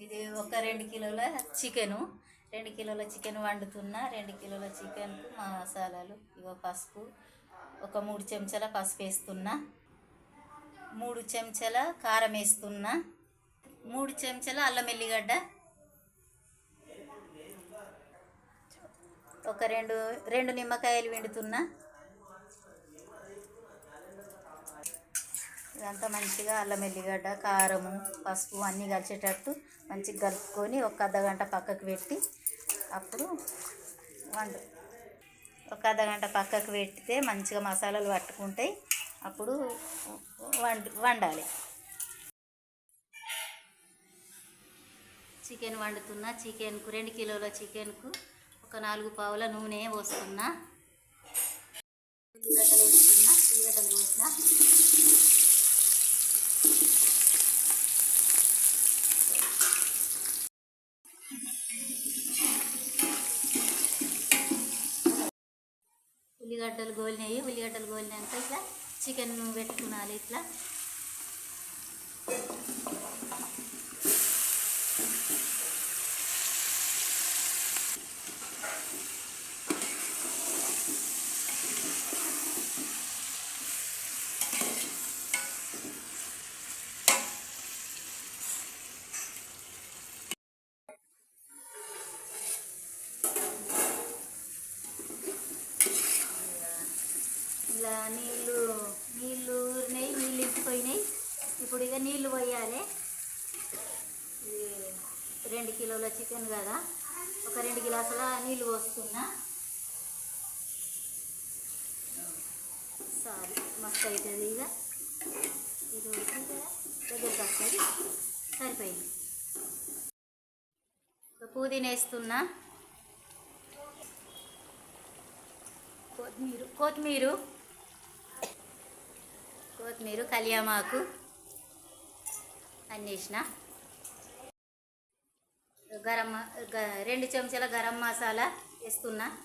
ఇది ఒక రెండు కిలోల చికెను. రెండు కిలోల చికెన్ వండుతున్నా. రెండు కిలోల చికెన్కు మసాలాలు ఇగో పసుపు ఒక మూడు చెంచాల పసుపు వేస్తున్నా. మూడు చెంచాల కారం వేస్తున్నా. మూడు చెంచాల అల్లం ఎల్లిగడ్డ. ఒక రెండు రెండు నిమ్మకాయలు పిండుతున్నా. ఇదంతా మంచిగా అల్లం ఎల్లిగడ్డ కారము పసుపు అన్నీ కలిసేటట్టు మంచిగా కలుపుకొని ఒక అర్ధగంట పక్కకు పెట్టి అప్పుడు వండు. ఒక అర్ధగంట పక్కకు పెడితే మంచిగా మసాలాలు పట్టుకుంటాయి అప్పుడు వండు వండాలి. చికెన్ వండుతున్నా. చికెన్కు రెండు కిలోల చికెన్కు ఒక నాలుగు పావుల నూనె పోస్తున్నా ఉల్లిగడ్డలు వేస్తున్నా ఉల్లిగడ్డలు పోసిన ఉల్లిగడ్డలు గోలినాయి. ఉల్లిగడ్డలు గోలినాక ఇట్లా చికెన్ పెట్టుకున్నాలి ఇట్లా. ఇలా నీళ్ళు నీళ్ళు ఊరినాయి నీళ్ళు ఇంకిపోయినాయి. ఇప్పుడు ఇక నీళ్ళు పోయాలి. రెండు కిలోల చికెన్ కదా. ఒక రెండు గిలాసుల నీళ్ళు పోస్తున్నా. సారీ మస్తు అవుతుంది ఇక. ఇది ఉడికితే దగ్గరికి వస్తుంది. సరిపోయింది. పుదీనా వేస్తున్నా. కొత్తిమీర కొత్తిమీర. కొత్తిమీర కలియామాకు అన్నీ గరం గ- రెండు చెంచాల గరం మసాలా వేస్తున్నా.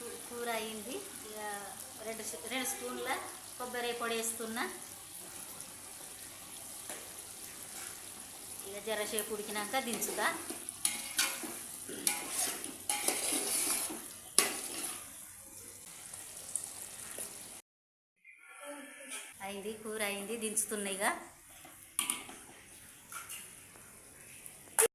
కూ- కూర అయింది. ఇక రెండు రెండు స్పూన్ల కొబ్బరి పొడి వేస్తున్నా. ఇక జరసేపు ఉడికినాక దించుతా. అయింది కూర అయింది దించుతున్నాయిగా